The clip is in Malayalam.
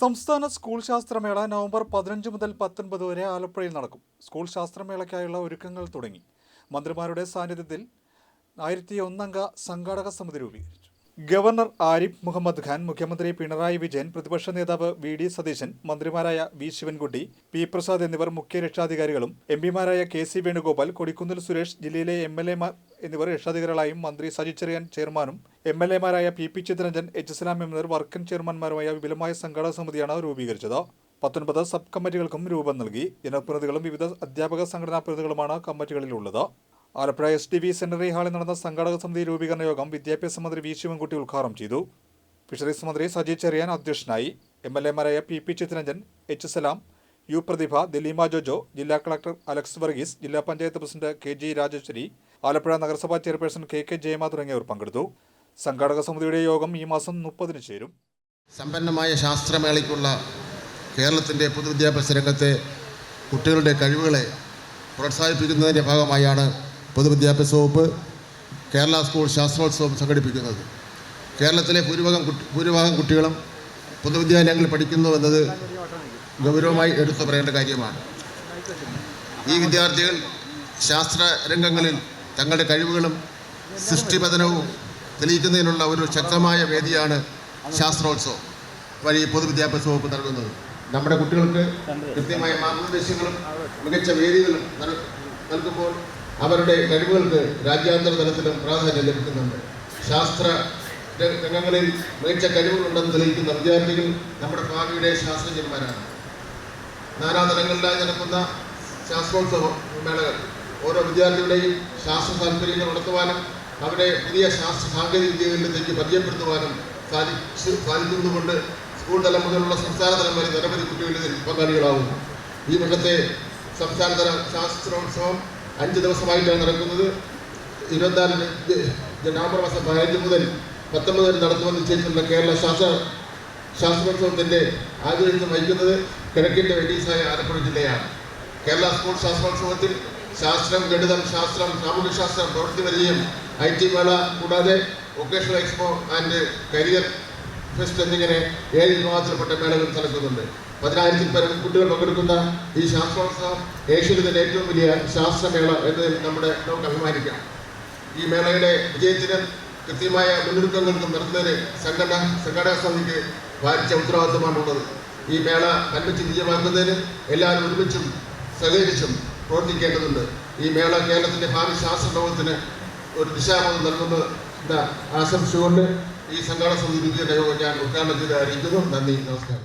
സംസ്ഥാന സ്കൂൾ ശാസ്ത്രമേള നവംബർ പതിനഞ്ച് മുതൽ പത്തൊൻപത് വരെ ആലപ്പുഴയിൽ നടക്കും. സ്കൂൾ ശാസ്ത്രമേളയ്ക്കായുള്ള ഒരുക്കങ്ങൾ തുടങ്ങി. മന്ത്രിമാരുടെ സാന്നിധ്യത്തിൽ ആയിരത്തി ഒന്നംഗ സംഘാടക സമിതി രൂപീകരിച്ചു. ഗവർണർ ആരിഫ് മുഹമ്മദ് ഖാൻ മുഖ്യമന്ത്രി പിണറായി വിജയൻ പ്രതിപക്ഷ നേതാവ് വി ഡി സതീശൻ മന്ത്രിമാരായ വി ശിവൻകുട്ടി പി പ്രസാദ് എന്നിവർ മുഖ്യ രക്ഷാധികാരികളും എം പിമാരായ കെ സി വേണുഗോപാൽ കൊടിക്കുന്നിൽ സുരേഷ് ജില്ലയിലെ എം എൽ എമാർ എന്നിവർ രക്ഷാധികാരികളായും മന്ത്രി സജി ചെറിയാൻ ചെയർമാനും M L എമാരായ P P Chitharanjan H Islam എന്നിവർ വർക്കിംഗ് ചെയർമാൻമാരുമായ വിപുലമായ സംഘാടക സമിതിയാണ് രൂപീകരിച്ചത്. പത്തൊൻപത് സബ് കമ്മിറ്റികൾക്കും രൂപം നൽകി. ജനപ്രതിനിധികളും വിവിധ അധ്യാപക സംഘടനാ പ്രതിനിധികളുമാണ് കമ്മിറ്റികളിലുള്ളത്. ആലപ്പുഴ എസ് ഡി വി സെന്ററി ഹാളിൽ നടന്ന സംഘാടക സമിതി രൂപീകരണ യോഗം വിദ്യാഭ്യാസ മന്ത്രി വി ശിവൻകുട്ടി ഉദ്ഘാടനം ചെയ്തു. ഫിഷറീസ് മന്ത്രി സജി ചെറിയാൻ അധ്യക്ഷനായി M L എമാരായ P P Chitharanjan H Salam U Prathibha Dalima Jojo ജില്ലാ കളക്ടർ അലക്സ് വർഗീസ് ജില്ലാ panchayat president K G Rajeswari Alappuzha നഗരസഭാ ചെയർപേഴ്സൺ കെ കെ ജയമ തുടങ്ങിയവർ പങ്കെടുത്തു. സംഘാടക സമിതിയുടെ യോഗം ഈ മാസം മുപ്പതിന് ചേരും. സമ്പന്നമായ ശാസ്ത്രമേളയ്ക്കുള്ള കേരളത്തിന്റെ പൊതുവിദ്യാഭ്യാസ രംഗത്തെ കുട്ടികളുടെ കഴിവുകളെ പ്രോത്സാഹിപ്പിക്കുന്നതിന്റെ ഭാഗമായാണ് പൊതുവിദ്യാഭ്യാസ വകുപ്പ് കേരള സ്കൂൾ ശാസ്ത്രോത്സവം സംഘടിപ്പിക്കുന്നത്. കേരളത്തിലെ ഭൂരിഭാഗം ഭൂരിഭാഗം കുട്ടികളും പൊതുവിദ്യാലയങ്ങളിൽ പഠിക്കുന്നു എന്നത് ഗൗരവമായി എടുത്തു പറയേണ്ട കാര്യമാണ്. ഈ വിദ്യാർത്ഥികൾ ശാസ്ത്ര രംഗങ്ങളിൽ തങ്ങളുടെ കഴിവുകളും സൃഷ്ടിപതനവും തെളിയിക്കുന്നതിനുള്ള ഒരു ശക്തമായ വേദിയാണ് ശാസ്ത്രോത്സവം വഴി പൊതുവിദ്യാഭ്യാസ വകുപ്പ് നൽകുന്നത്. നമ്മുടെ കുട്ടികൾക്ക് കൃത്യമായ മാർഗനിർദ്ദേശങ്ങളും മികച്ച വേദികളും നൽകുമ്പോൾ അവരുടെ കഴിവുകൾക്ക് രാജ്യാന്തര തലത്തിലും പ്രാധാന്യം ലഭിക്കുന്നുണ്ട്. ശാസ്ത്ര രംഗങ്ങളിൽ മികച്ച കഴിവുകളുണ്ടെന്ന് തെളിയിക്കുന്ന വിദ്യാർത്ഥികൾ നമ്മുടെ ഭാവിയുടെ ശാസ്ത്രജ്ഞന്മാരാണ്. നാനാതലങ്ങളിലായി നടക്കുന്ന ശാസ്ത്രോത്സവ മേളകൾ ഓരോ വിദ്യാർത്ഥികളുടെയും ശാസ്ത്ര താല്പര്യങ്ങൾ നടത്തുവാനും അവരെ പുതിയ ശാസ്ത്ര സാങ്കേതിക വിദ്യകളിലേക്ക് പരിചയപ്പെടുത്തുവാനും സാധിച്ചു സാധിക്കുന്നതുകൊണ്ട് സ്കൂൾ തലം മുതലുള്ള സംസ്ഥാന തലം വരെ നിരവധി കുട്ടികളുടെ പങ്കാളികളാകുന്നു. ഈ വർഷത്തെ സംസ്ഥാനതല ശാസ്ത്രോത്സവം അഞ്ച് ദിവസമായിട്ടാണ് നടക്കുന്നത്. ഇരുപത്തിനാല് നവംബർ മാസം പതിനഞ്ച് മുതൽ പത്തൊമ്പത് വരെ നടത്തുമെന്ന് നിശ്ചയിച്ചിട്ടുള്ള കേരള ശാസ്ത്ര ശാസ്ത്രോത്സവത്തിന്റെ ആദ്യത്തെ വഹിക്കുന്നത് കിഴക്കിന്റെ വെഡീസായ ആലപ്പുഴ ജില്ലയാണ്. കേരള സ്കൂൾ ശാസ്ത്രോത്സവത്തിൽ ശാസ്ത്രം ഗണിതം ശാസ്ത്രം സാമൂഹ്യശാസ്ത്രം പ്രവൃത്തി പരിചയം ഐ ടി മേള കൂടാതെ vocational expo and career fest എന്നിങ്ങനെ ഏഴ് വിഭാഗത്തിൽപ്പെട്ട മേളകൾ നടക്കുന്നുണ്ട്. പതിനായിരത്തിൽ പരം കുട്ടികൾ പങ്കെടുക്കുന്ന ഈ ശാസ്ത്രോത്സവം ഏഷ്യയിലെ തന്നെ ഏറ്റവും വലിയ ശാസ്ത്രമേള എന്നതിൽ നമ്മുടെ നമുക്ക് അഭിമാനിക്കാം. ഈ മേളയുടെ വിജയത്തിന് കൃത്യമായ മുന്നൊരുക്കങ്ങൾക്കും നടത്തുന്നതിന് സംഘടന സംഘടനാ സമിതിക്ക് വാരിച്ച ഉത്തരവാദിത്തമാണുള്ളത്. ഈ മേള കൻവച്ച് വിജയമാക്കുന്നതിന് എല്ലാവരും ഒരുമിച്ചും സഹകരിച്ചും പ്രവർത്തിക്കേണ്ടതുണ്ട്. ഈ മേള കേരളത്തിന്റെ ഭാവി ശാസ്ത്ര ലോകത്തിന് ഒരു ദിശാബോധം നൽകുന്ന ആശംസിച്ചുകൊണ്ട് ഈ സംഘാടന സമിതി രൂപീകരണ യോഗം ഞാൻ ഉദ്ഘാടനം ചെയ്ത് അറിയിക്കുന്നു. നന്ദി നമസ്കാരം.